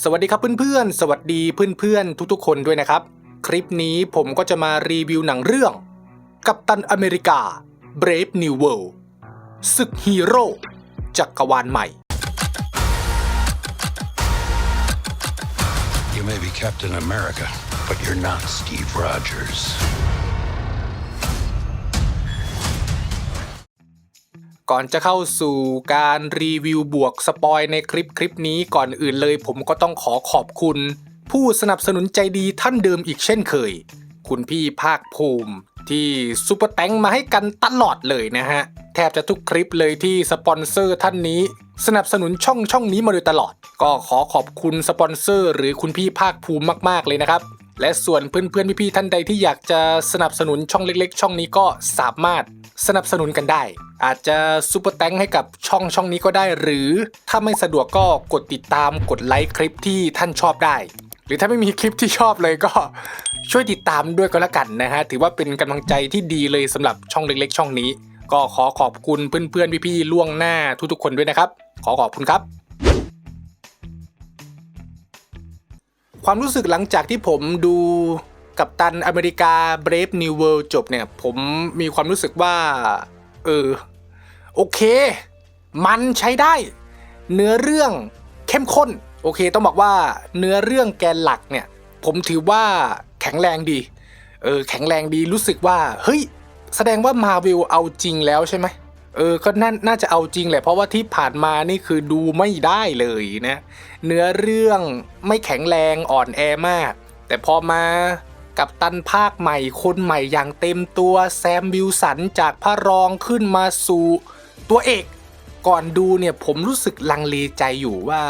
สวัสดีครับเพื่อนๆ สวัสดีเพื่อนๆ ทุกๆ คนด้วยนะครับ คลิปนี้ผมก็จะมารีวิวหนังเรื่อง กัปตันอเมริกา Brave New World ศึกฮีโร่จักรวาลใหม่ You may be Captain America, but you're not Steve Rogers. ก่อนจะเข้าสู่การรีวิวบวกสปอยในคลิปคลิปนี้ก่อนอื่นเลยผมก็ต้องขอขอบคุณ ผู้สนับสนุนใจดีท่านเดิมอีกเช่นเคย คุณพี่ภาคภูมิที่ซุปเปอร์แตงมาให้กันตลอดเลยนะฮะ แทบจะทุกคลิปเลยที่สปอนเซอร์ท่านนี้ สนับสนุนช่องช่องนี้มาโดยตลอด ก็ขอขอบคุณสปอนเซอร์ หรือคุณพี่ภาคภูมิมากๆเลยนะครับ และส่วนเพื่อนๆพี่ๆท่านใดที่อยากจะสนับสนุนช่องเล็ก ๆ ช่องนี้ก็สามารถ สนับสนุนกันได้ อาจจะซูเปอร์แตงให้กับช่องช่องนี้ก็ได้ หรือถ้าไม่สะดวกก็กดติดตามกดไลค์คลิปที่ท่านชอบได้ หรือถ้าไม่มีคลิปที่ชอบเลยก็ช่วยติดตามด้วยก็แล้วกันนะฮะ ถือว่าเป็นกำลังใจที่ดีเลยสำหรับช่องเล็กๆ ช่องนี้ ก็ขอขอบคุณเพื่อนๆพี่ๆล่วงหน้าทุกๆคนด้วยนะครับ ขอขอบคุณครับความรู้สึกหลังจากที่ผมดู กัปตันอเมริกา Brave New World จบเนี่ย ผมมีความรู้สึกว่า เออ โอเค มันใช้ได้ เนื้อเรื่องเข้มข้น โอเค ต้องบอกว่าเนื้อเรื่องแกนหลักเนี่ย ผมถือว่าแข็งแรงดี เออ แข็งแรงดีรู้สึกว่า เฮ้ย แสดงว่ามาวิลเอาจริงแล้วใช่ไหมเออ ก็น่าน่าจะเอาจริงแหละ เพราะว่าที่ผ่านมานี่คือดูไม่ได้เลยนะ เนื้อเรื่องไม่แข็งแรงอ่อนแอมาก แต่พอมา กับตันภาคใหม่คนใหม่อย่างเต็มตัวแซมวิลสันจากพระรองขึ้นมาสู่ตัวเอกก่อนดูเนี่ยผมรู้สึกลังเลใจอยู่ว่า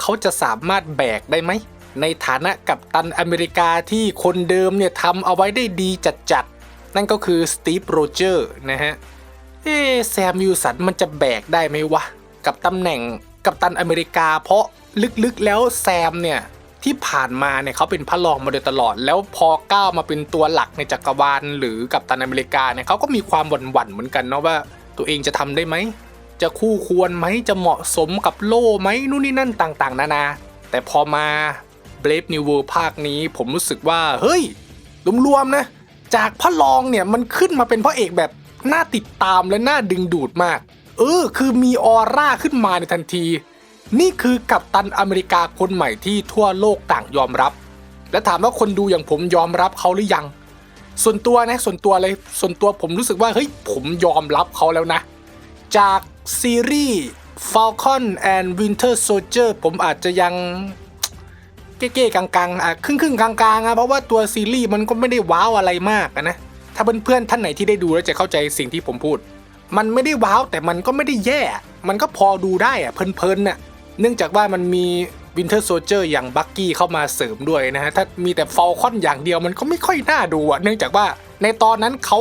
เขาจะสามารถแบกได้ไหม ในฐานะกับตันอเมริกาที่คนเดิมเนี่ยทำเอาไว้ได้ดีจัดๆ นั่นก็คือสตีฟโรเจอร์นะฮะ เอ๊แซมวิลสันมันจะแบกได้ไหมวะ กับตำแหน่งกัปตันอเมริกาเพราะลึกๆแล้วแซมเนี่ย ที่ผ่านมาเนี่ยเขาเป็นพระรองมาโดยตลอด แล้วพอก้าวมาเป็นตัวหลักในจักรวาลหรือกัปตันอเมริกาเนี่ยเขาก็มีความหวั่นๆเหมือนกันเนาะว่าตัวเองจะทำได้ไหม จะคู่ควรไหมจะเหมาะสมกับโล่ไหมนู่นนี่นั่นต่างๆ นานา แต่พอมา Brave New World ภาคนี้ผมรู้สึกว่า เฮ้ยรวมๆนะ จากพระรองเนี่ยมันขึ้นมาเป็นพระเอกแบบน่าติดตามและน่าดึงดูดมาก เออ คือมีออร่าขึ้นมาในทันที นี่คือกัปตันอเมริกาคนใหม่ที่ทั่วโลกต่างยอมรับ และถามว่าคนดูอย่างผมยอมรับเขาหรือยัง ส่วนตัวนะส่วนตัวเลยส่วนตัวผมรู้สึกว่าเฮ้ยผมยอมรับเขาแล้วนะ จากซีรีส์ Falcon and Winter Soldier ผมอาจจะยังเก้ๆกลางๆอะครึ่งครึ่งๆกลางๆอะเพราะว่าตัวซีรีส์มันก็ไม่ได้ว้าวอะไรมากนะ ถ้าเพื่อนๆท่านไหนที่ได้ดูแล้วจะเข้าใจสิ่งที่ผมพูด มันไม่ได้ว้าวแต่มันก็ไม่ได้แย่ มันก็พอดูได้อะเพลินๆน่ะ เนื่องจากว่ามันมี Winter Soldier อย่างบักกี้เข้ามาเสริมด้วยนะฮะ ถ้ามีแต่ฟ a ลคอนอย่างเดียวมันก็ไม่ค่อยน่าดูอะเนื่องจากว่าในตอนนั้นเขา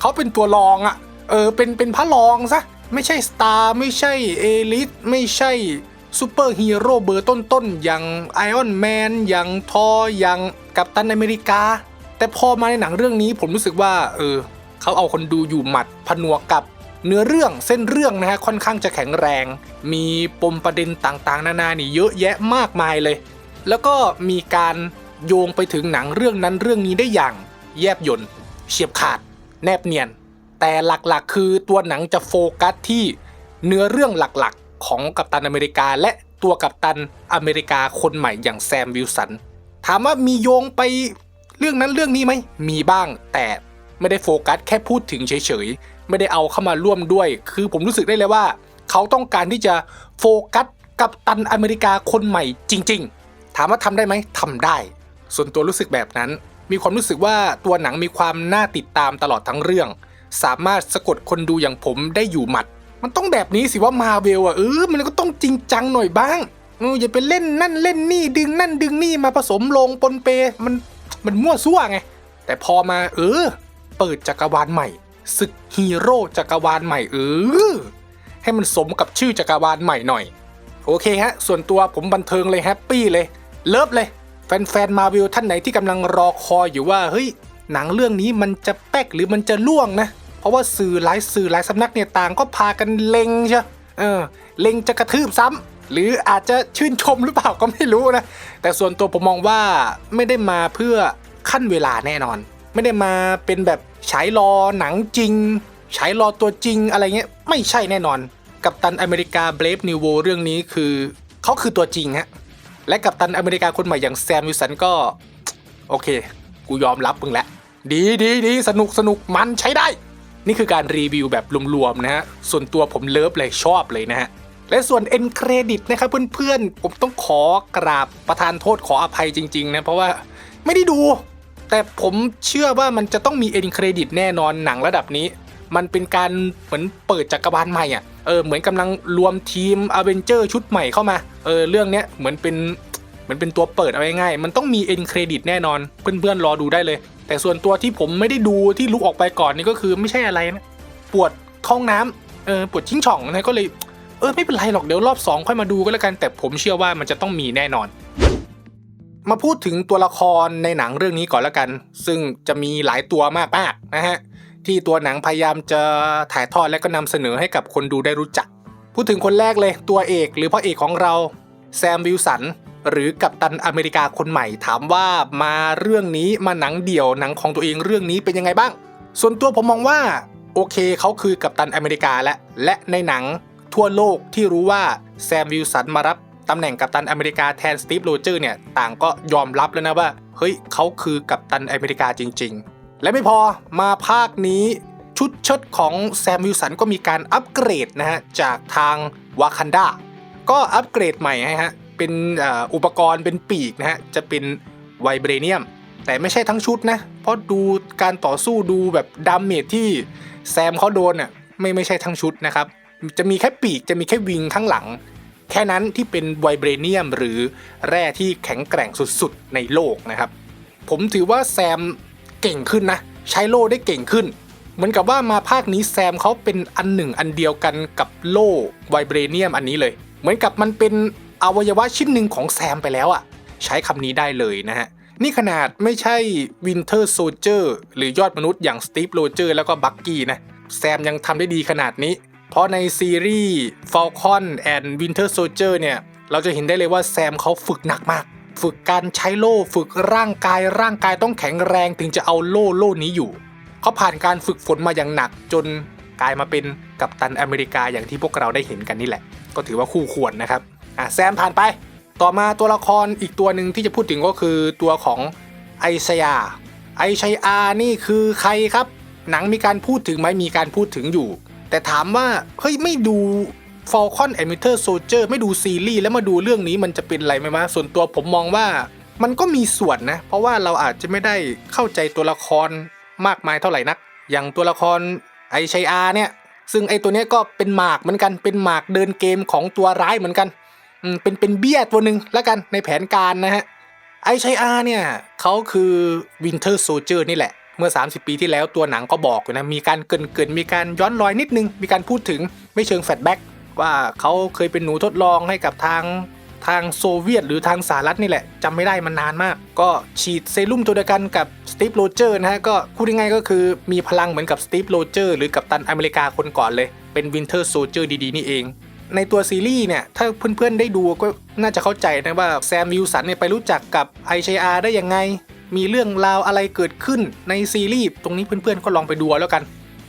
เขาเป็นตัวรองอะเออเป็นเป็นพระรองซะ ไม่ใช่สตาร์ไม่ใช่เอลิทไม่ใช่ซูเปอร์ฮีโร่เบอร์ต้นๆ อย่างไอออนแมนอย่างทออย่างกัปตันอเมริกา แต่พอมาในหนังเรื่องนี้ผมรู้สึกว่า เออเขาเอาคนดูอยู่หมัดผนวกกับ เนื้อเรื่องเส้นเรื่องนะฮะค่อนข้างจะแข็งแรง มีปมประเด็นต่างๆ นานานี่เยอะแยะมากมายเลย แล้วก็มีการโยงไปถึงหนังเรื่องนั้นเรื่องนี้ได้อย่าง แยบยนต์เฉียบขาด แนบเนียน แต่หลักๆ คือตัวหนังจะโฟกัสที่เนื้อเรื่องหลักๆ ของกัปตันอเมริกา และตัวกัปตันอเมริกาคนใหม่อย่างแซมวิลสันถามว่ามีโยงไปเรื่องนั้นเรื่องนี้ไหมมีบ้างแต่ไม่ได้โฟกัสแค่พูดถึงเฉยๆ ไม่ได้เอาเข้ามาร่วมด้วย คือผมรู้สึกได้เลยว่า เขาต้องการที่จะโฟกัสกับตันอเมริกาคนใหม่จริง ๆ ถามว่าทำได้ไหมทำได้ ส่วนตัวรู้สึกแบบนั้น มีความรู้สึกว่าตัวหนังมีความน่าติดตามตลอดทั้งเรื่อง สามารถสะกดคนดูอย่างผมได้อยู่หมัด มันต้องแบบนี้สิว่ามาเวลอะเออมันก็ต้องจริงจังหน่อยบ้างเอออย่าไปเล่นนั่นเล่นนี่ดึงนั่นดึงนี่มาผสมลงปนเปมันมันมั่วซั่วไง แต่พอมาเออ เปิดจักรวาลใหม่ ศึกฮีโร่จักรวาลใหม่เออให้มันสมกับชื่อจักรวาลใหม่หน่อย โอเคฮะ ส่วนตัวผมบันเทิงเลยแฮปปี้เลย เลิฟเลย แฟนๆมาวิลท่านไหนที่กำลังรอคอยอยู่ว่าเฮ้ยหนังเรื่องนี้มันจะแป๊กหรือมันจะล่วงนะ เพราะว่าสื่อหลายสื่อหลายสำนักเนี่ยต่างก็พากันเล็งใช่เออเล็งจะกระทืบซ้ำหรืออาจจะชื่นชมหรือเปล่าก็ไม่รู้นะ แต่ส่วนตัวผมมองว่าไม่ได้มาเพื่อขั้นเวลาแน่นอน ไม่ได้มาเป็นแบบฉายรอหนังจริงฉายรอตัวจริงอะไรเงี้ยไม่ใช่แน่นอน กับตันอเมริกาเบรฟนิวโวเรื่องนี้คือเขาคือตัวจริงฮะและกับตันอเมริกาคนใหม่อย่างแซมวิสันก็ โอเค กูยอมรับมึงแล้วดีดีดีสนุกสนุกมันใช้ได้ นี่คือการรีวิวแบบรวมๆนะฮะส่วนตัวผมเลิฟเลยชอบเลยนะฮะและส่วนเอ็นเครดิตนะครับเพื่อนๆ ผมต้องขอกราบประธานโทษขออภัยจริง ๆ นะ เพราะว่าไม่ได้ดู แต่ผมเชื่อว่ามันจะต้องมีเอ็นเครดิตแน่นอนหนังระดับนี้ มันเป็นการเหมือนเปิดจักรวาลใหม่อะเออเหมือนกำลังรวมทีมอเวนเจอร์ชุดใหม่เข้ามาเออเรื่องเนี้ยเหมือนเป็นเหมือนเป็นตัวเปิดเอาง่ายๆมันต้องมีเอ็นเครดิตแน่นอน เพื่อนๆรอดูได้เลย แต่ส่วนตัวที่ผมไม่ได้ดูที่ลุกออกไปก่อนนี่ก็คือไม่ใช่อะไรนะปวดท้องน้ำเออปวดชิงช่องนะก็เลยเออไม่เป็นไรหรอกเดี๋ยวรอบ2ค่อยมาดูก็แล้วกันแต่ผมเชื่อว่ามันจะต้องมีแน่นอน มาพูดถึงตัวละครในหนังเรื่องนี้ก่อนแล้วกัน ซึ่งจะมีหลายตัวมากๆนะฮะ ที่ตัวหนังพยายามจะถ่ายทอดและก็นำเสนอให้กับคนดูได้รู้จัก พูดถึงคนแรกเลยตัวเอกหรือพระเอกของเราแซมวิลสันหรือกัปตันอเมริกาคนใหม่ถามว่ามาเรื่องนี้มาหนังเดี่ยวหนังของตัวเองเรื่องนี้เป็นยังไงบ้าง ส่วนตัวผมมองว่าโอเคเขาคือกัปตันอเมริกาและและในหนังทั่วโลกที่รู้ว่าแซมวิลสันมารับ ตำแหน่งกัปตันอเมริกาแทนสตีฟโรเจอร์เนี่ยต่างก็ยอมรับแล้วนะว่า เฮ้ยเขาคือกัปตันอเมริกาจริง ๆ และไม่พอมาภาคนี้ชุดเชิดของแซมวิลสันก็มีการอัปเกรดนะฮะ จากทางวากันดาก็อัปเกรดใหม่ให้ฮะ เป็นอุปกรณ์เป็นปีกนะฮะ จะเป็นไวเบรเนียม แต่ไม่ใช่ทั้งชุดนะ เพราะดูการต่อสู้ดูแบบดาเมจที่แซมเขาโดนอะไม่ไม่ใช่ทั้งชุดนะครับ จะมีแค่ปีกจะมีแค่วิงข้างหลัง แค่นั้นที่เป็นไวเบรเนียมหรือแร่ที่แข็งแกร่งสุดๆในโลกนะครับ ผมถือว่าแซมเก่งขึ้นนะ ใช้โล่ได้เก่งขึ้น เหมือนกับว่ามาภาคนี้แซมเขาเป็นอันหนึ่งอันเดียวกันกับโล่ไวเบรเนียมอันนี้เลย เหมือนกับมันเป็นอวัยวะชิ้นหนึ่งของแซมไปแล้วอะใช้คำนี้ได้เลยนะฮะนี่ขนาดไม่ใช่วินเทอร์โซเจอร์หรือยอดมนุษย์อย่างสตีฟโรเจอร์แล้วก็บักกี้นะ แซมยังทำได้ดีขนาดนี้ เพราะในซีรีส์ Falcon and Winter Soldier เนี่ย เราจะเห็นได้เลยว่าแซมเขาฝึกหนักมาก ฝึกการใช้โล่ฝึกร่างกายร่างกายต้องแข็งแรงถึงจะเอาโล่โล่นี้อยู่ เขาผ่านการฝึกฝนมาอย่างหนักจนกลายมาเป็นกัปตันอเมริกาอย่างที่พวกเราได้เห็นกันนี่แหละ ก็ถือว่าคู่ควรนะครับอะแซมผ่านไป ต่อมาตัวละครอีกตัวหนึ่งที่จะพูดถึงก็คือตัวของไอชยาไอชัยอานี่คือใครครับ หนังมีการพูดถึงไหมมีการพูดถึงอยู่ แต่ถามว่า เฮ้ย ไม่ดู Falcon and Winter Soldier ไม่ดูซีรีส์แล้วมาดูเรื่องนี้มันจะเป็นไรไหมวะส่วนตัวผมมองว่ามันก็มีส่วนนะ เพราะว่าเราอาจจะไม่ได้เข้าใจตัวละครมากมายเท่าไหร่นัก อย่างตัวละครไอชัยอาเนี่ย ซึ่งไอตัวเนี้ยก็เป็นหมากเหมือนกัน เป็นหมากเดินเกมของตัวร้ายเหมือนกันอืมเป็นเป็นเบี้ยตัวหนึ่งแล้วกันในแผนการนะฮะไอชัยอาเนี่ยเขาคือ Winter Soldier นี่แหละ เมื่อ 30 ปีที่แล้วตัวหนังก็บอกอยู่นะ มีการเกินเกินๆมีการย้อนรอยนิดนึง มีการพูดถึงไม่เชิงแฟลชแบ็กว่าเขาเคยเป็นหนูทดลองให้กับทางทางโซเวียตหรือทางสหรัฐนี่แหละจำไม่ได้มันนานมาก ก็ฉีดเซรุ่มตัวเดียวกันกับสตีฟโรเจอร์นะฮะก็พูดง่ายๆก็คือมีพลังเหมือนกับสตีฟโรเจอร์หรือกับตันอเมริกาคนก่อนเลย เป็น Winter Soldier ดีๆ นี่เอง ในตัวซีรีส์เนี่ย ถ้าเพื่อนๆได้ดูก็น่าจะเข้าใจนะว่าแซมวิลสันเนี่ยไปรู้จักกับไอเชอาได้ยังไง มีเรื่องราวอะไรเกิดขึ้นในซีรีส์ตรงนี้เพื่อนๆก็ลองไปดูแล้วกัน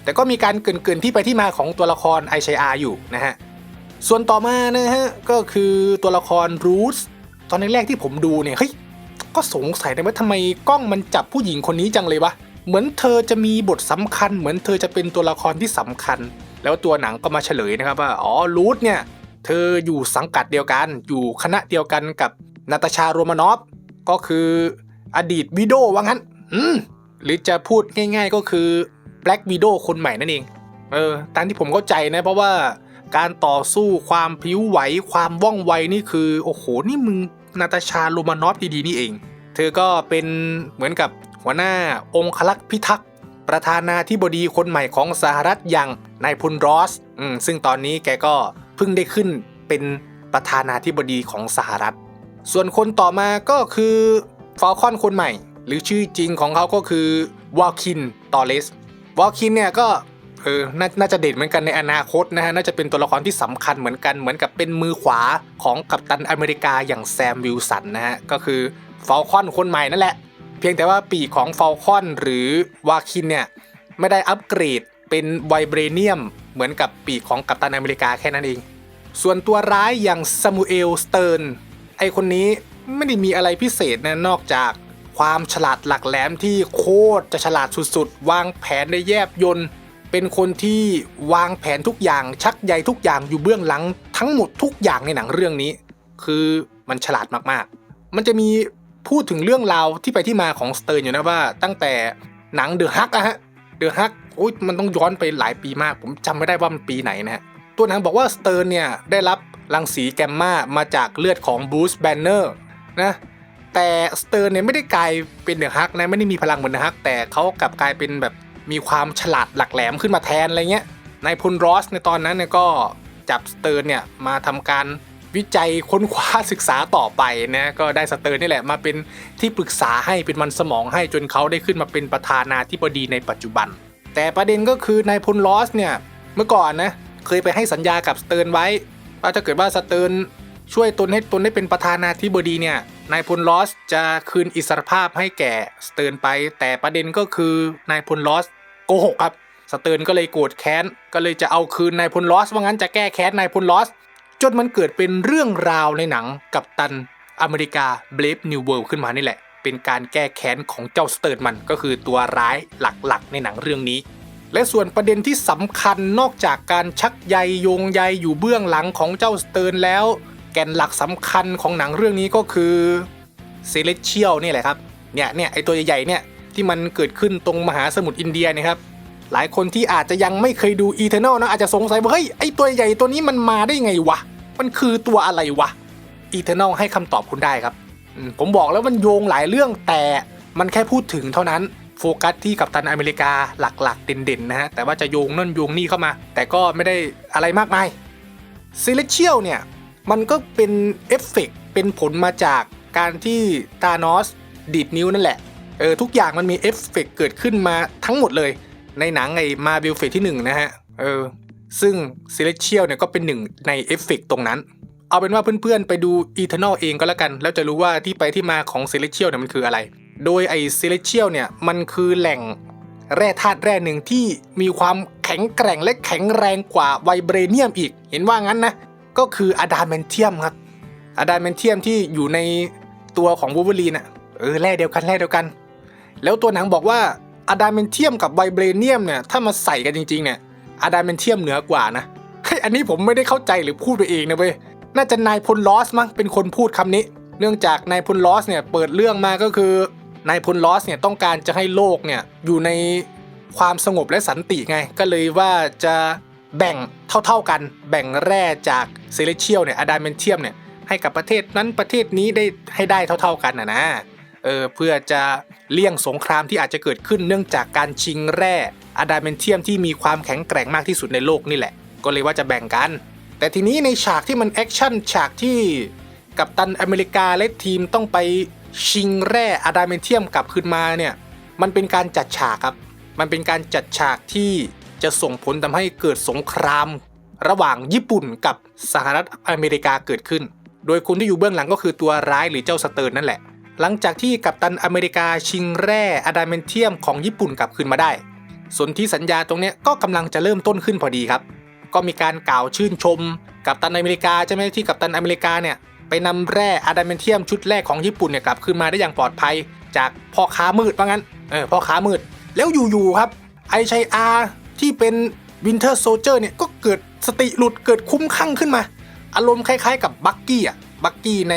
แต่ก็มีการเกินๆที่ไปที่มาของตัวละครไอชอาอยู่นะฮะส่วนต่อมานะฮะก็คือตัวละครรูสตอนแรกๆที่ผมดูเนี่ยเฮ้ยก็สงสัยนะว่าทำไมกล้องมันจับผู้หญิงคนนี้จังเลยวะเหมือนเธอจะมีบทสำคัญ เหมือนเธอจะเป็นตัวละครที่สำคัญ แล้วตัวหนังก็มาเฉลยนะครับว่าอ๋อรูทเนี่ยเธออยู่สังกัดเดียวกัน อยู่คณะเดียวกันกับนาตาชาโรมานอฟก็คือ อดีตวิโดว่างั้น อืม หรือจะพูดง่าย ๆก็คือ Black Widow คนใหม่นั่นเอง เออ ตามที่ผมเข้าใจนะ เพราะว่าการต่อสู้ความพริ้วไหวความว่องไวนี่คือ โอ้โห นี่มึงนาตาชาโรมานอฟดีๆนี่เอง เธอก็เป็นเหมือนกับหัวหน้าองคลักษ์พิทักษ์ประธานาธิบดีคนใหม่ของสหรัฐอย่างนายพลรอสอืมซึ่งตอนนี้แกก็เพิ่งได้ขึ้นเป็นประธานาธิบดีของสหรัฐ ส่วนคนต่อมาก็คือ ฟอลคอนคนใหม่ หรือชื่อจริงของเขาก็คือวอลคินตอเลสวอลคินเนี่ยก็เออนาน่าจะเด่นเหมือนกันในอนาคตนะฮะ น่าจะเป็นตัวละครที่สำคัญเหมือนกัน เหมือนกับเป็นมือขวาของกัปตันอเมริกาอย่างแซมวิลสันนะฮะ ก็คือฟอลคอนคนใหม่นั่นแหละ เพียงแต่ว่าปีของฟอลคอนหรือวาคินเนี่ย ไม่ได้อัปเกรดเป็นไวเบรเนียม เหมือนกับปีของกัปตันอเมริกาแค่นั้นเอง ส่วนตัวร้ายอย่างซามูเอลสเติร์นไอคนนี้ ไม่ได้มีอะไรพิเศษนะนอกจากความฉลาดหลักแหลมที่โคตรจะฉลาดสุดๆ วางแผนได้แยบยนเป็นคนที่วางแผนทุกอย่างชักใยทุกอย่างอยู่เบื้องหลัง ทั้งหมดทุกอย่างในหนังเรื่องนี้ คือมันฉลาดมากๆ มันจะมีพูดถึงเรื่องราวที่ไปที่มาของสเติร์อยู่นะว่า ตั้งแต่หนังเดอะฮักอะฮะเดอะฮักโอ้ยมันต้องย้อนไปหลายปีมาก ผมจำไม่ได้ว่ามันปีไหนนะฮะตัวหนังบอกว่าสเติร์เนี่ยได้รับรังสีแกมมามาจากเลือดของบรูซแบนเนอร์ นะแต่สเติร์นเนี่ยไม่ได้กลายเป็นเดอะฮักนะไม่ได้มีพลังเหมือนเดอะฮักแต่เขากลับกลายเป็นแบบมีความฉลาดหลักแหลมขึ้นมาแทนอะไรเงี้ยนายพลรอสในตอนนั้นเนี่ยก็จับสเติร์นเนี่ยมาทำการวิจัยค้นคว้าศึกษาต่อไปนะก็ได้สเติร์นนี่แหละมาเป็นที่ปรึกษาให้เป็นมันสมองให้จนเขาได้ขึ้นมาเป็นประธานาธิบดีในปัจจุบัน แต่ประเด็นก็คือนายพลลอสเนี่ยเมื่อก่อนนะเคยไปให้สัญญากับสเติร์นไว้ว่าถ้าเกิดว่าสเติร์น ช่วยตนให้ตนได้เป็นประธานาธิบดีเนี่ยนายพลลอสจะคืนอิสรภาพให้แก่สเติร์นไป แต่ประเด็นก็คือนายพลลอสโกหกครับสเติร์นก็เลยโกรธแค้น ก็เลยจะเอาคืนนายพลลอสว่างั้นจะแก้แค้นนายพลลอสจนมันเกิดเป็นเรื่องราวในหนังกับตันอเมริกา Brave New World ขึ้นมานี่แหละ เป็นการแก้แค้นของเจ้าสเติร์นมันก็คือตัวร้ายหลักๆ ในหนังเรื่องนี้ และส่วนประเด็นที่สำคัญนอกจากการชักใยโยงใยอยู่เบื้องหลังของเจ้าสเติร์นแล้ว แกนหลักสำคัญของหนังเรื่องนี้ก็คือเซเลเชียลนี่แหละครับ เนี่ยเนี่ยไอตัวใหญ่ๆเนี่ยที่มันเกิดขึ้นตรงมหาสมุทรอินเดียนะครับ หลายคนที่อาจจะยังไม่เคยดู Eternal นะอาจจะสงสัยว่าเฮ้ยไอตัวใหญ่ตัวนี้มันมาได้ไงวะ มันคือตัวอะไรวะ Eternal ให้คำตอบคุณได้ครับ ผมบอกแล้วมันโยงหลายเรื่องแต่มันแค่พูดถึงเท่านั้นโฟกัสที่กัปตันอเมริกาหลักๆ เด่นๆนะฮะแต่ว่าจะโยงนั่นโยงนี่เข้ามา แต่ก็ไม่ได้อะไรมากมาย z e l e t i a l เนี่ย มันก็เป็นเอฟเฟกต์เป็นผลมาจากการที่ตานอสดีดนิ้วนั่นแหละ เออทุกอย่างมันมีเอฟเฟกต์เกิดขึ้นมาทั้งหมดเลย ในหนังไอ้มาบิลเฟสที่ 1 นะฮะ เออ ซึ่ง c e l e s t i a l เนี่ยก็เป็นหนึ่งในเอฟเฟกต์ตรงนั้น เอาเป็นว่าเพื่อนๆ ไปดู Eternal เองก็แล้วกัน แล้วจะรู้ว่าที่ไปที่มาของ c e l e s t i a l เนี่ยมันคืออะไร โดยไอ้ c e l e s t i a l เนี่ยมันคือแหล่งแร่ธาตุแร่หนึ่งที่มีความแข็งแกร่งและแข็งแรงกว่าไวเบรเนียมอีก เห็นว่างั้นนะ ก็คืออะดามเมนเทียมครับอะดามเมนเทียมที่อยู่ในตัวของวูเวอรีนอะเออแร่เดียวกันแร่เดียวกัน แล้วตัวหนังบอกว่าอะดามเมนเทียมกับไวเบรเนียมเนี่ยถ้ามาใส่กันจริงๆเนี่ยอะดามเมนเทียมเหนือกว่านะเฮ้ยอันนี้ผมไม่ได้เข้าใจหรือพูดไปเองนะเว้ยน่าจะนายพลลอสมั้งเป็นคนพูดคำนี้ เนื่องจากนายพลลอสเนี่ยเปิดเรื่องมาก็คือนายพลลอสเนี่ยต้องการจะให้โลกเนี่ยอยู่ในความสงบและสันติไง ก็เลยว่าจะ แบ่งเท่าๆกัน แบ่งแร่จากเซเลเชียลเนี่ยอะดามเมนเทียมเนี่ยให้กับประเทศนั้นประเทศนี้ได้ให้ได้เท่า ๆกันนะนะเออเพื่อจะเลี่ยงสงครามที่อาจจะเกิดขึ้นเนื่องจากการชิงแร่อะดามเมนเทียมที่มีความแข็งแกร่งมากที่สุดในโลกนี่แหละ ก็เลยว่าจะแบ่งกัน แต่ทีนี้ในฉากที่มันแอคชั่นฉากที่กัปตันอเมริกาและทีมต้องไปชิงแร่อะดามเมนเทียมกลับคืนมาเนี่ยมันเป็นการจัดฉากครับ มันเป็นการจัดฉากที่ จะส่งผลทำให้เกิดสงคราม ระหว่างญี่ปุ่นกับสหรัฐอเมริกาเกิดขึ้น โดยคนที่อยู่เบื้องหลังก็คือตัวร้ายหรือเจ้าสเติร์นนั่นแหละ หลังจากที่กัปตันอเมริกาชิงแร่อะดามเมนเทียมของญี่ปุ่นกลับคืนมาได้สนธิสัญญาตรงนี้ก็กำลังจะเริ่มต้นขึ้นพอดีครับ ก็มีการกล่าวชื่นชม กัปตันอเมริกาใช่ไหมที่กัปตันอเมริกาเนี่ยไปนำแร่อะดามเมนเทียมชุดแรกของญี่ปุ่นเนี่ยกลับคืนมาได้อย่างปลอดภัย จากพ่อค้ามืดว่างั้นเออพ่อค้ามืด แล้วอยู่ๆครับไอชัยอา ที่เป็นวินเทอร์โซเจอร์เนี่ยก็เกิดสติหลุดเกิดคุ้มข้างขึ้นมา อารมณ์คล้ายๆกับบักกี้อะบักกี้ใน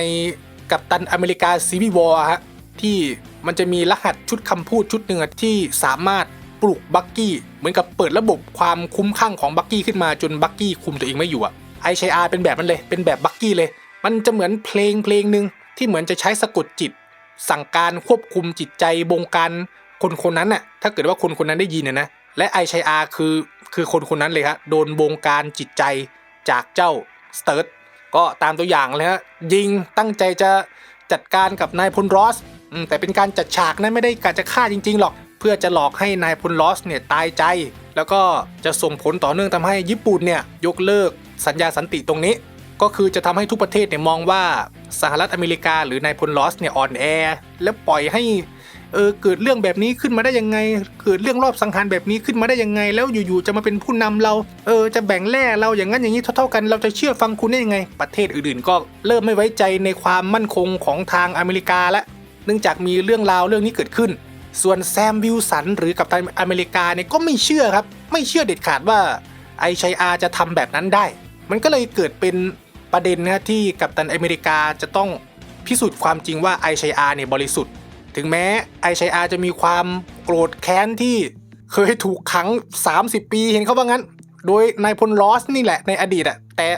กัปตันอเมริกาซีวีวอร์ฮะที่มันจะมีรหัสชุดคำพูดชุดหนึ่งที่สามารถปลุกบักกี้เหมือนกับเปิดระบบความคุ้มข้างของบักกี้ขึ้นมาจนบักกี้คุมตัวเองไม่อยู่อะไอชัยอาเป็นแบบนั้นเลยเป็นแบบบักกี้เลย มันจะเหมือนเพลงเพลงหนึ่งที่เหมือนจะใช้สะกดจิต สั่งการควบคุมจิตใจบงการคนคนนั้นน่ะถ้าเกิดว่าคนคนนั้นได้ยินนะนะ และไอชัยอาคือคือคนคนนั้นเลยครับโดนบงการจิตใจจากเจ้าสเติร์ดก็ตามตัวอย่างเลยฮะยิงตั้งใจจะจัดการกับนายพลรอสแต่เป็นการจัดฉากนะไม่ได้การจะฆ่าจริง ๆ หรอก เพื่อจะหลอกให้นายพลรอสเนี่ยตายใจ แล้วก็จะส่งผลต่อเนื่องทำให้ญี่ปุ่นเนี่ยยกเลิกสัญญาสันติตรงนี้ ก็คือจะทำให้ทุกประเทศเนี่ยมองว่าสหรัฐอเมริกาหรือนายพลลอสเนี่ยอ่อนแอ แล้วปล่อยให้ เออเกิดเรื่องแบบนี้ขึ้นมาได้ยังไง เกิดเรื่องรอบสังหารแบบนี้ขึ้นมาได้ยังไง แล้วอยู่ๆจะมาเป็นผู้นำเรา เออจะแบ่งแล่เราอย่างนั้นอย่างนี้เท่าๆกันเราจะเชื่อฟังคุณได้ยังไง ประเทศอื่นๆ ก็เริ่มไม่ไว้ใจในความมั่นคงของทางอเมริกาล้วเนื่องจากมีเรื่องราวเรื่องนี้เกิดขึ้น ส่วนแซมวิลสันหรือกัปตันอเมริกาเนี่ยก็ไม่เชื่อครับ ไม่เชื่อเด็ดขาดว่าไอชัยอาจะทำแบบนั้นได้ มันก็เลยเกิดเป็นประเด็นนะที่กัปตันอเมริกาจะต้องพิสูจน์ความจริงว่าไอชัยอาเนี่ยบริสุทธิ์ ถึงแม้ไอชัยอาจะมีความโกรธแค้นที่เคยถูกขัง 30 ปีเห็นเขาว่างั้น โดยนายพลลอสนี่แหละในอดีตอะแต่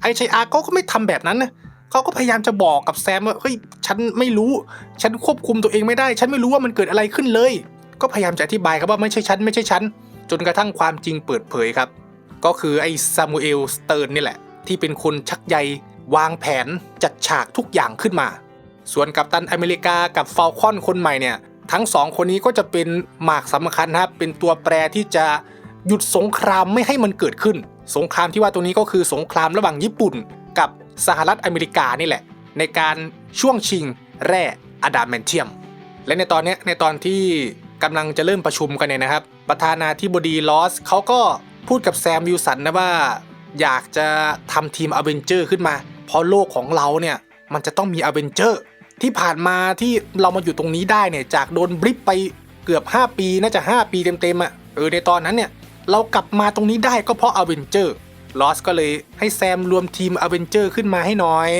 ไอชัยอาเขาก็ไม่ทำแบบนั้นนะเขาก็พยายามจะบอกกับแซมว่าเฮ้ยฉันไม่รู้ ฉันควบคุมตัวเองไม่ได้ ฉันไม่รู้ว่ามันเกิดอะไรขึ้นเลย ก็พยายามจะอธิบายครับว่าไม่ใช่ฉันไม่ใช่ฉันจนกระทั่งความจริงเปิดเผยครับ ก็คือไอซามูเอลสเติร์นนี่แหละ ที่เป็นคนชักใยวางแผนจัดฉากทุกอย่างขึ้นมา ส่วนกัปตันอเมริกากับฟลคอนคนใหม่เนี่ย ทั้งสองคนนี้ก็จะเป็นหมากสำคัญนะครับเป็นตัวแปรที่จะหยุดสงครามไม่ให้มันเกิดขึ้น สงครามที่ว่าตัวนี้ก็คือสงครามระหว่างญี่ปุ่น กับสหรัฐอเมริกานี่แหละ ในการช่วงชิงแร่อะดามแมนเทียม และในตอนนี้ในตอนที่กำลังจะเริ่มประชุมกันเนี่ยนะครับ ประธานาธิบดีลอสเขาก็พูดกับแซมวิลสันนะว่า อยากจะทำทีมอเวนเจอร์ขึ้นมา เพราะโลกของเราเนี่ยมันจะต้องมีอเวนเจอร์ ที่ผ่านมาที่เรามาอยู่ตรงนี้ได้เนี่ยจากโดนบริฟไปเกือบ 5 ปีน่าจะ 5 ปีเต็มๆอะ่ะเออในตอนนั้นเนี่ยเรากลับมาตรงนี้ได้ก็เพราะอเวนเจอร์ลอสก็เลยให้แซมรวมทีมอเวนเจอร์ขึ้นมาให้หน่อย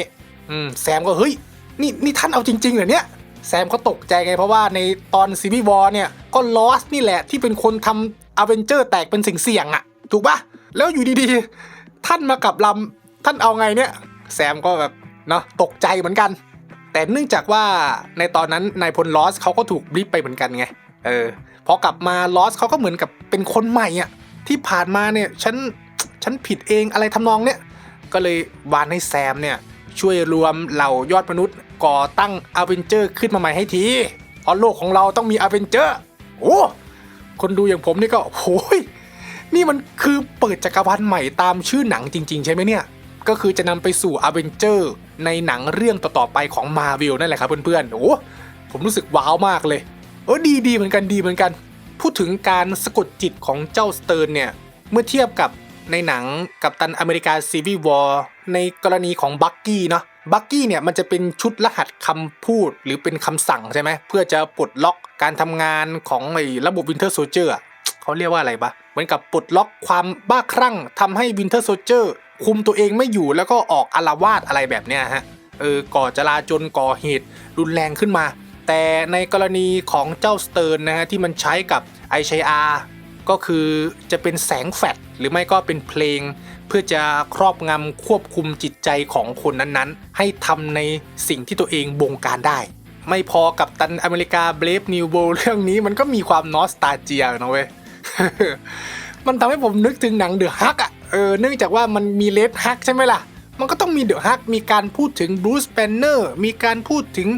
อืมแซมก็เฮ้ยนี่นี่ท่านเอาจริงๆเหรอเนี่ยแซมก็ตกใจไงเพราะว่าในตอนซีบีวอร์เนี่ยก็ลอสนี่แหละที่เป็นคนทำอเวนเจอร์แตกเป็นสิ่งเสี่ยงอะ่ะ ถูกปะแล้วอยู่ดีๆ ท่านมากับลำท่านเอาไงเนี่ย แซมก็แบบเนาะตกใจเหมือนกัน แต่เนื่องจากว่าในตอนนั้นนายพลลอสเขาก็ถูกบรีฟไปเหมือนกันไง เออ พอกลับมาลอสเขาก็เหมือนกับเป็นคนใหม่อะ ที่ผ่านมาเนี่ยฉัน ฉันผิดเองอะไรทำนองเนี้ยก็เลยวานให้แซมเนี่ยช่วยรวมเหล่ายอดมนุษย์ก่อตั้งอเวนเจอร์ขึ้นมาใหม่ให้ที เพราะโลกของเราต้องมีอเวนเจอร์ โอ้ คนดูอย่างผมนี่ก็โอ้ยนี่มันคือเปิดจักรวาลใหม่ตามชื่อหนังจริง ๆ ใช่ไหมเนี่ย ก็คือจะนำไปสู่อเวนเจอร์ในหนังเรื่องต่อๆไปของมาวิลนั่นแหละครับเพื่อนๆโอ้ผมรู้สึกว้าวมากเลยเออดีดีเหมือนกันดีเหมือนกัน พูดถึงการสะกดจิตของเจ้าสเติร์นเนี่ย เมื่อเทียบกับในหนังกับตันอเมริกาซีวีวอร์ในกรณีของบักกี้เนาะบักกี้เนี่ยมันจะเป็นชุดรหัสคำพูดหรือเป็นคำสั่งใช่ไหมเพื่อจะปลดล็อกการทำงานของไอ้ระบบวินเทอร์โซเจอร์เขาเรียกว่าอะไรปะ เหมือนกับปลดล็อกความบ้าคลั่งทำให้วินเทอร์โซเจอร์คุมตัวเองไม่อยู่แล้วก็ออกอารวาสอะไรแบบเนี้ยฮะเออก่อจลาจลก่อเหตุรุนแรงขึ้นมา แต่ในกรณีของเจ้าสเติร์นนะฮะที่มันใช้กับไอชัยอาก็คือจะเป็นแสงแฟลชหรือไม่ก็เป็นเพลง เพื่อจะครอบงำควบคุมจิตใจของคนนั้นๆ ให้ทำในสิ่งที่ตัวเองบงการได้ ไม่พอกับตันอเมริกาเบรฟนิวโ r เรื่องนี้มันก็มีความนอสตาเจียนะเว้ย มันทำให้ผมนึกถึงหนังเดอะฮักอะเออเนื่องจากว่ามันมีเลดฮักใช่ไหมล่ะ มันก็ต้องมีเดอะฮักมีการพูดถึงบรูซแบนเนอร์มีการพูดถึง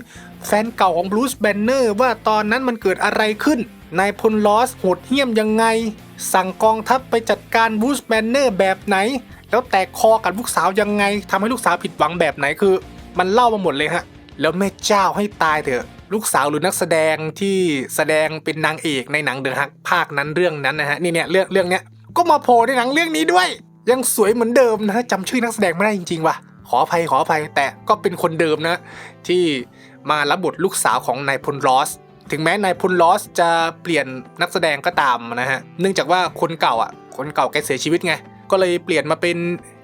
แฟนเก่าของบรูซแบนเนอร์ว่าตอนนั้นมันเกิดอะไรขึ้นนายพลลอสโหดเหี้ยมยังไง สั่งกองทัพไปจัดการบรูซแบนเนอร์แบบไหน แล้วแตกคอกับลูกสาวยังไงทำให้ลูกสาวผิดหวังแบบไหนคือ มันเล่ามาหมดเลยฮะแล้วแม่เจ้าให้ตายเถอะ ลูกสาวหรือนักแสดงที่แสดงเป็นนางเอกในหนังเดอะฮักภาคนั้นเรื่องนั้นนะฮะนี่เนี่ยเรื่องเรื่องเนี้ยก็มาโผล่ในหนังเรื่องนี้ด้วย ยังสวยเหมือนเดิมนะจำชื่อนักแสดงไม่ได้จริงๆว่ะขออภัยขออภัยแต่ก็เป็นคนเดิมนะ ที่มารับบทลูกสาวของนายพลลอส ถึงแม้นายพลลอสจะเปลี่ยนนักแสดงก็ตามนะฮะเนื่องจากว่าคนเก่าอะคนเก่าแกเสียชีวิตไงก็เลยเปลี่ยนมาเป็น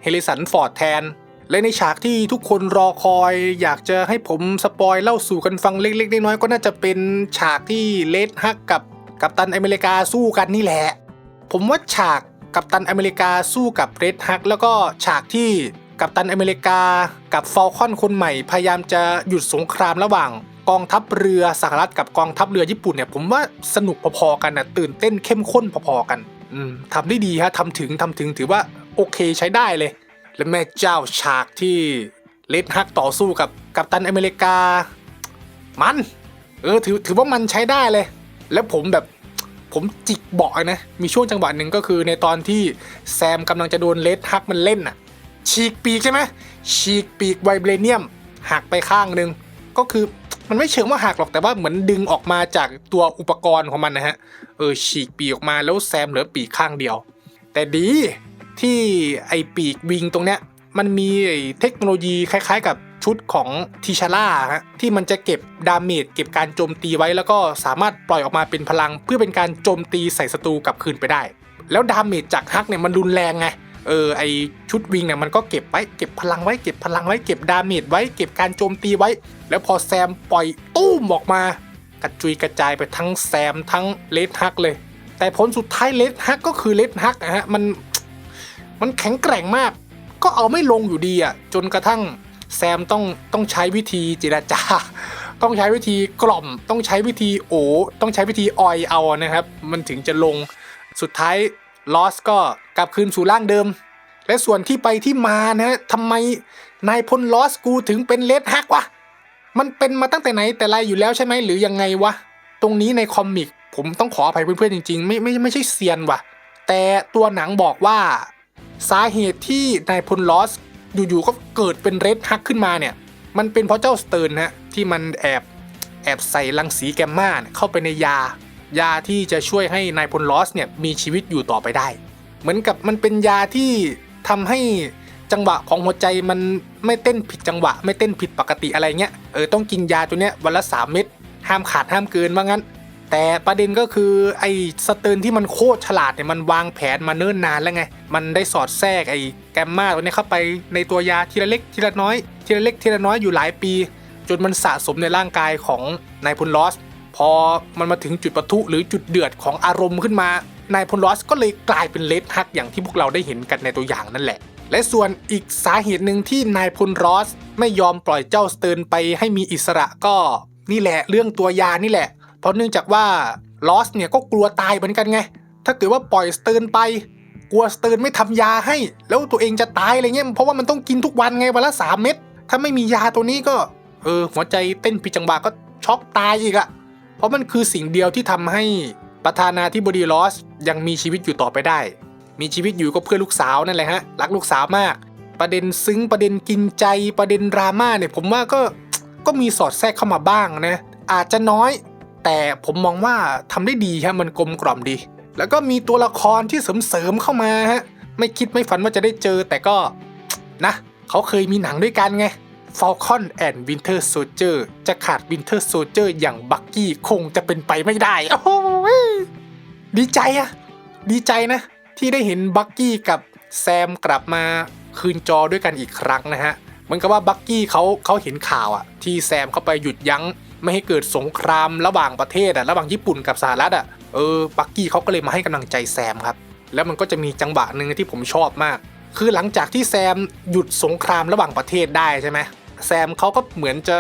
เฮลิสันฟอร์ดแทน และในฉากที่ทุกคนรอคอย อยากจะให้ผมสปอยเล่าสู่กันฟังเล็กๆน้อยๆก็น่าจะเป็นฉากที่เลดฮักกับกัปตันอเมริกาสู้กันนี่แหละ ผมว่าฉากกัปตันอเมริกาสู้กับเรดฮักแล้วก็ฉากที่กัปตันอเมริกากับฟอลคอนคนใหม่ พยายามจะหยุดสงครามระหว่างกองทัพเรือสหรัฐกับกองทัพเรือญี่ปุ่นเนี่ยผมว่าสนุกพอๆกันนะตื่นเต้นเข้มข้นพอๆกันทำได้ดีฮะทำถึงทำถึงถือว่าโอเคใช้ได้เลย และแม่เจ้าฉากที่เลดฮักต่อสู้กับกัปตันอเมริกา มัน เออถือถือว่ามันใช้ได้เลย แล้วผมแบบผมจิกเบาะนะ มีช่วงจังหวะหนึ่งก็คือในตอนที่แซมกำลังจะโดนเลดฮักมันเล่นน่ะฉีกปีกใช่ไหมฉีกปีกไวเบรเนียมหักไปข้างหนึ่งก็คือมันไม่เชิงว่าหักหรอกแต่ว่าเหมือนดึงออกมาจากตัวอุปกรณ์ของมันนะฮะ เออฉีกปีกออกมาแล้วแซมเหลือปีกข้างเดียว แต่ดี ที่ไอปีกวิงตรงเนี้ยมันมีเทคโนโลยีคล้าย ๆ กับชุดของทิชาร่าฮะที่มันจะเก็บดาเมจเก็บการโจมตีไว้แล้วก็สามารถปล่อยออกมาเป็นพลัง เพื่อเป็นการโจมตีใส่ศัตรูกลับคืนไปได้ แล้วดาเมจจากฮักเนี่ยมันรุนแรงไงเออไอชุดวิงเนี่ยมันก็เก็บไว้เก็บพลังไว้เก็บพลังไว้เก็บดาเมจไว้เก็บการโจมตีไว้ แล้วพอแซมปล่อยตู้มออกมากระจุยกระจายไปทั้งแซมทั้งเลดฮักเลย แต่ผลสุดท้ายเลดฮักก็คือเลดฮักนะฮะมัน มันแข็งแกร่งมาก ก็เอาไม่ลงอยู่ดีอะ จนกระทั่งแซมต้องต้องใช้วิธีเจรจา ต้องใช้วิธีกล่อม ต้องใช้วิธีโอต้องใช้วิธีออยเอานะครับ มันถึงจะลงสุดท้ายลอสก็กลับคืนสู่ร่างเดิม และส่วนที่ไปที่มานะทำไมนายพลลอสกูถึงเป็นเลดฮักวะมันเป็นมาตั้งแต่ไหนแต่ไรอยู่แล้วใช่ไหมหรือยังไงวะตรงนี้ในคอมิกผมต้องขออภัยเพื่อนๆจริงๆ ไม่ไม่ไม่ใช่เซียนว่ะ แต่ตัวหนังบอกว่า สาเหตุที่นายพลลอสอยู่ๆก็เกิดเป็นเรดฮักขึ้นมาเนี่ย มันเป็นเพราะเจ้าสเติร์นฮะที่มันแอบแอบใส่รังสีแกมมาเข้าไปในยา ยาที่จะช่วยให้นายพลลอสเนี่ยมีชีวิตอยู่ต่อไปได้ เหมือนกับมันเป็นยาที่ทำให้จังหวะของหัวใจมันไม่เต้นผิดจังหวะ ไม่เต้นผิดปกติอะไรเงี้ยเออต้องกินยาตัวเนี้ยวันละสามเม็ดห้ามขาดห้ามเกินว่างั้น แต่ประเด็นก็คือไอ้สเติร์นที่มันโคตรฉลาดเนี่ยมันวางแผนมาเนิ่นนานแล้วไง มันได้สอดแทรกไอ้แกมมาตัวนี้เข้าไปในตัวยาทีละเล็กทีละน้อยทีละเล็กทีละน้อยอยู่หลายปี จนมันสะสมในร่างกายของนายพลลอส พอมันมาถึงจุดปะทุหรือจุดเดือดของอารมณ์ขึ้นมานายพลลอสก็เลยกลายเป็นเลดฮักอย่างที่พวกเราได้เห็นกันในตัวอย่างนั่นแหละ และส่วนอีกสาเหตุหนึ่งที่นายพลรอสไม่ยอมปล่อยเจ้าสเติร์นไปให้มีอิสระก็นี่แหละเรื่องตัวยานี่แหละ เพราะเนื่องจากว่าลอสเนี่ยก็กลัวตายเหมือนกันไง ถ้าเกิดว่าปล่อยสเติร์นไป กลัวสเติร์นไม่ทำยาให้ แล้วตัวเองจะตายอะไรเงี้ย เพราะว่ามันต้องกินทุกวันไงวันละสามเม็ด ถ้าไม่มียาตัวนี้ก็ เออหัวใจเต้นผิดจังหวะก็ช็อกตายอีกอะเพราะมันคือสิ่งเดียวที่ทำให้ประธานาธิบดีลอสยังมีชีวิตอยู่ต่อไปได้ มีชีวิตอยู่ก็เพื่อลูกสาวนั่นแหละฮะ รักลูกสาวมาก ประเด็นซึ้งประเด็นกินใจประเด็นดราม่าเนี่ยผมว่าก็ก็มีสอดแทรกเข้ามาบ้างนะ อาจจะน้อย แต่ผมมองว่าทำได้ดีฮะมันกลมกล่อมดี แล้วก็มีตัวละครที่เสริมๆเข้ามาฮะไม่คิดไม่ฝันว่าจะได้เจอ แต่ก็นะเขาเคยมีหนังด้วยกันไง Falcon and Winter Soldier จะขาด Winter Soldier อย่างบักกี้คงจะเป็นไปไม่ได้โอ้โดีใจอะดีใจนะ ที่ได้เห็นบักกี้กับแซมกลับมาคืนจอด้วยกันอีกครั้งนะฮะ เหมือนกับว่าบักกี้เขาเขาเห็นข่าวอะที่แซมเข้าไปหยุดยั้ง ไม่ให้เกิดสงครามระหว่างประเทศอะระหว่างญี่ปุ่นกับสหรัฐอะเออบักกี้เขาก็เลยมาให้กำลังใจแซมครับ แล้วมันก็จะมีจังหวะหนึ่งที่ผมชอบมาก คือหลังจากที่แซมหยุดสงครามระหว่างประเทศได้ใช่ไหมแซมเขาก็เหมือนจะ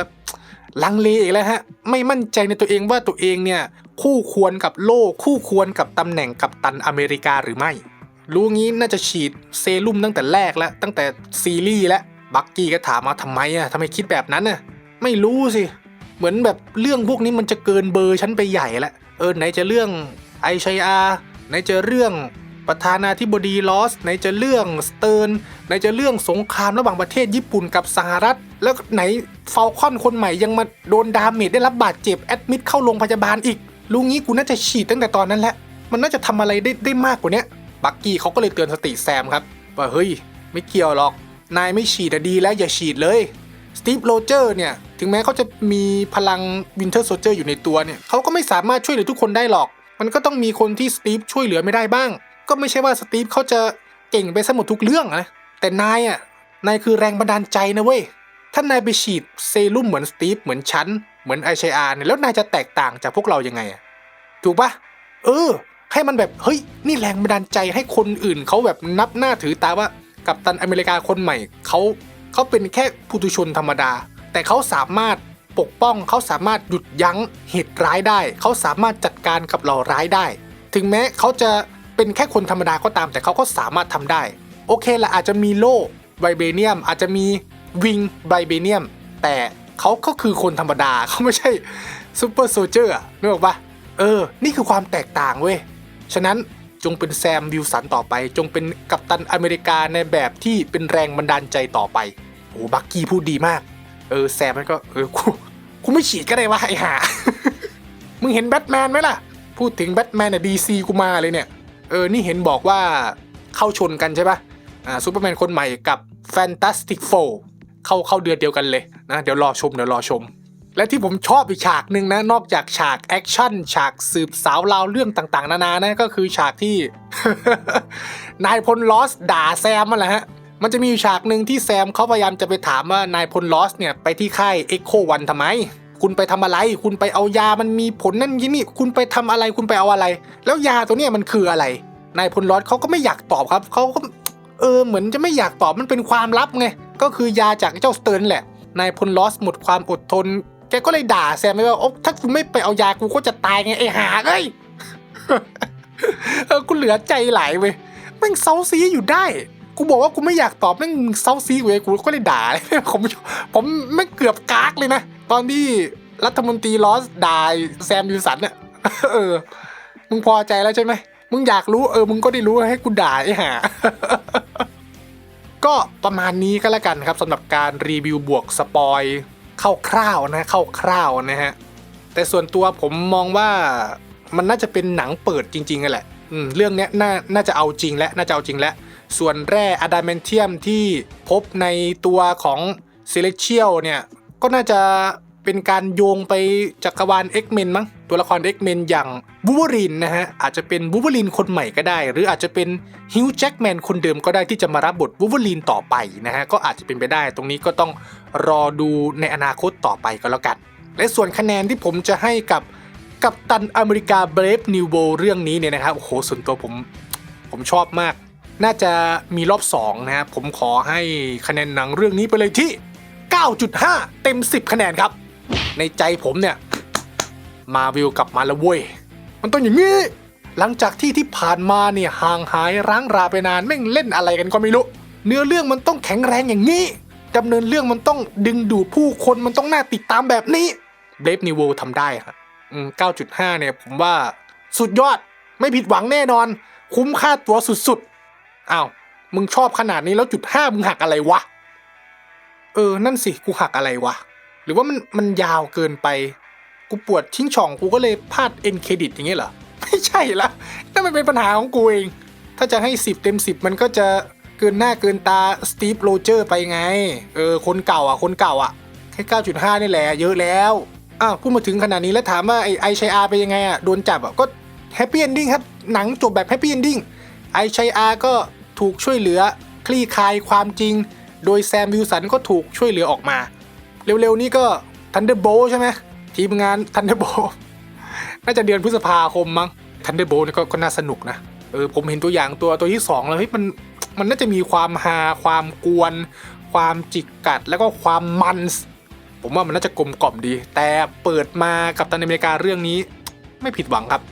ลังเลอีกแล้วฮะ ไม่มั่นใจในตัวเองว่าตัวเองเนี่ย คู่ควรกับโล่คู่ควรกับตำแหน่งกับตันอเมริกาหรือไม่ รู้งี้น่าจะฉีดเซรุ่มตั้งแต่แรกแล้ว ตั้งแต่ซีรีส์แล้วบักกี้ก็ถามมาทำไมอะทำไมคิดแบบนั้นน่ะไม่รู้สิ เหมือนแบบเรื่องพวกนี้มันจะเกินเบอร์ฉันไปใหญ่ล้วเออไหนจะเรื่องไอชัยอาไหนจะเรื่องประธานาธิบดีลอสไหนจะเรื่องสเติร์นไหนจะเรื่องสงครามระหว่างประเทศญี่ปุ่นกับสหรัฐ แล้วไหนฟาลคอนคนใหม่ยังมาโดนดาเมจได้รับบาดเจ็บแอดมิดเข้าโรงพยาบาลอีกรู้งี้กูน่าจะฉีดตั้งแต่ตอนนั้นแหละมันน่าจะทำอะไรได้ได้มากกว่านี้บักกี้เขาก็เลยเตือนสติแซมครับว่าเฮ้ย ไม่เกี่ยวหรอก นายไม่ฉีดอะดีแล้วอย่าฉีดเลย สตีฟโรเจอร์เนี่ยถึงแม้เขาจะมีพลังวินเทอร์โซเจอร์อยู่ในตัวเนี่ยเขาก็ไม่สามารถช่วยเหลือทุกคนได้หรอก มันก็ต้องมีคนที่สตีฟช่วยเหลือไม่ได้บ้าง ก็ไม่ใช่ว่าสตีฟเขาจะเก่งไปซะหมดทุกเรื่องนะแต่นายอะนายคือแรงบันดาลใจนะเว้ยถ้านายไปฉีดเซรุ่มเหมือนสตีฟเหมือนฉันเหมือนไอชอาร์เนี่ยแล้วนายจะแตกต่างจากพวกเรายังไงอะถูกปะเออ ให้มันแบบเฮ้ยนี่แรงบันดาลใจให้คนอื่นเขาแบบนับหน้าถือตาว่ากัปตันอเมริกาคนใหม่เขา เขาเป็นแค่ผู้ตุชนธรรมดา แต่เขาสามารถปกป้องเขาสามารถหยุดยั้งเหตุร้ายได้ เขาสามารถจัดการกับเหล่าร้ายได้ ถึงแม้เขาจะเป็นแค่คนธรรมดาก็ตาม แต่เขาก็สามารถทำได้ โอเคละอาจจะมีโล่ไวเบเนียม อาจจะมีวิงไวเบเนียม แต่เขาก็คือคนธรรมดาเขาไม่ใช่ซูเปอร์โซเจอร์นึกออกปะเออ นี่คือความแตกต่างเว้ย ฉะนั้น จงเป็นแซมวิลสันต่อไป จงเป็นกัปตันอเมริกาในแบบที่เป็นแรงบันดาลใจต่อไปโอ้บักกี้พูดดีมาก เออแซมมันก็เออกูกูไม่ฉีดก็ได้วะไอ้ห่ามึงเห็นแบทแมนไหมล่ะ พูดถึงแบทแมนเนี่ยดีซีกูมาเลยเนี่ย เออ นี่เห็นบอกว่าเข้าชนกันใช่ปะอ่าซูเปอร์แมนคนใหม่กับแฟนตาสติกโฟเข้าเข้าเดือนเดียวกันเลยนะ เดี๋ยวรอชมเดี๋ยวรอชม และที่ผมชอบอีกฉากหนึ่งนะ นอกจากฉากแอคชั่นฉากสืบสาวราวเรื่องต่างๆ นานานะก็คือฉากที่ นายพลลอสด่าแซมมันแหละฮะมันจะมีฉากหนึ่งที่แซมเขาพยายามจะไปถามว่านายพลลอสเนี่ยไปที่ค่ายเอ็กโควันทำไม คุณไปทำอะไร คุณไปเอายามันมีผลนั่นยี่นี่ คุณไปทำอะไรคุณไปเอาอะไร แล้วยาตัวเนี้ยมันคืออะไร นายพลลอสเขาก็ไม่อยากตอบครับเขาก็เออเหมือนจะไม่อยากตอบมันเป็นความลับไงก็คือยาจากเจ้าสเติร์นแหละนายพลลอสหมดความอดทน แกก็เลยด่าแซมไปว่าโอ๊ะถ้ากูไม่ไปเอายากูก็จะตายไงไอ้หาเอ้ยเออกูเหลือใจไหลเว้ยแม่งเซาซีอยู่ได้ กูบอกว่ากูไม่อยากตอบแม่งเซาซีกูเลยกูก็เลยด่าผมผมไม่เกือบกากเลยนะ ตอนที่รัฐมนตรีลอสด่าแซมวิลสันเนี่ยเออ มึงพอใจแล้วใช่ไหมมึงอยากรู้เออ มึงก็ได้รู้ให้กูด่าไอ้ห่าก็ประมาณนี้ก็แล้วกันครับสำหรับการรีวิวบวกสปอย คร่าวๆนะคร่าวๆนะฮะแต่ส่วนตัวผมมองว่ามันน่าจะเป็นหนังเปิดจริงๆกันแหละเรื่องนี้น่าน่าจะเอาจริงและน่าจะเอาจริงและส่วนแร่อะดามเมนเทียมที่พบในตัวของเซเลเชียลเนี่ยก็น่าจะ เป็นการโยงไปจักรวาล X-Men มั้งตัวละคร X-Men อย่างบูเบอรีนนะฮะอาจจะเป็นบูเบอรีนคนใหม่ก็ได้ หรืออาจจะเป็นฮิวจ์แจ็กแมนคนเดิมก็ได้ที่จะมารับบทบูเบอรีนต่อไปนะฮะก็อาจจะเป็นไปได้ตรงนี้ก็ต้องรอดูในอนาคตต่อไปก็แล้วกัน และส่วนคะแนนที่ผมจะให้กับกับตันอเมริกาเบรฟนิวโ r เรื่องนี้เนี่ยนะครับโอ้โหส่วนตัวผมผมชอบมาก น่าจะมีรอบ2นะครับผมขอให้คะแนนหนังเรื่องนี้ไปเลยที่ 9.5 เต็ม 10 คะแนนครับ ในใจผมเนี่ย มาวิวกลับมาแล้วเว้ย มันต้องอย่างนี้ หลังจากที่ที่ผ่านมาเนี่ยห่างหายร้างราไปนานแม่งเล่นอะไรกันก็ไม่รู้ เนื้อเรื่องมันต้องแข็งแรงอย่างนี้ดำเนินเรื่องมันต้องดึงดูดผู้คนมันต้องน่าติดตามแบบนี้เบฟนิวโวทำได้ครับอืม9.5 เนี่ยผมว่าสุดยอดไม่ผิดหวังแน่นอน คุ้มค่าตัวสุดๆ อ้าว มึงชอบขนาดนี้แล้วจุดห้ามึงหักอะไรวะ เออ นั่นสิ กูหักอะไรวะ หรือว่ามันมันยาวเกินไป กูปวดทิ้งช่องกูก็เลยพลาดเอ็นเครดิตอย่างเงี้ยเหรอ ไม่ใช่ละนั่นมันเป็นปัญหาของกูเอง ถ้าจะให้ 10 เต็ม 10 มันก็จะเกินหน้าเกินตาสตีฟโรเจอร์ไปไง เออ คนเก่าอะ คนเก่าอะ แค่ 9.5 นี่แหละ เยอะแล้ว อ้าวพูดมาถึงขนาดนี้แล้วถามว่าไอไอชัยอาเป็นยังไงอะ โดนจับอะ ก็แฮปปี้เอนดิ้งครับ หนังจบแบบแฮปปี้เอนดิ้ง ไอชัยอาก็ถูกช่วยเหลือคลี่คลายความจริง โดยแซมวิลสันก็ถูกช่วยเหลือออกมา เร็วๆ นี้ก็ทันเดอร์โบใช่ไหมทีมงานทันเดอร์โบน่าจะเดือนพฤษภาคมมั้งทันเดอร์โบนี่ก็ก็น่าสนุกนะเออผมเห็นตัวอย่างตัวตัวที่สองแล้วเฮ้ยมันมันน่าจะมีความฮาความกวน ความจิกกัดแล้วก็ความมันผมว่ามันน่าจะกลมกล่อมดี แต่เปิดมากับตันอเมริกาเรื่องนี้ ไม่ผิดหวังครับ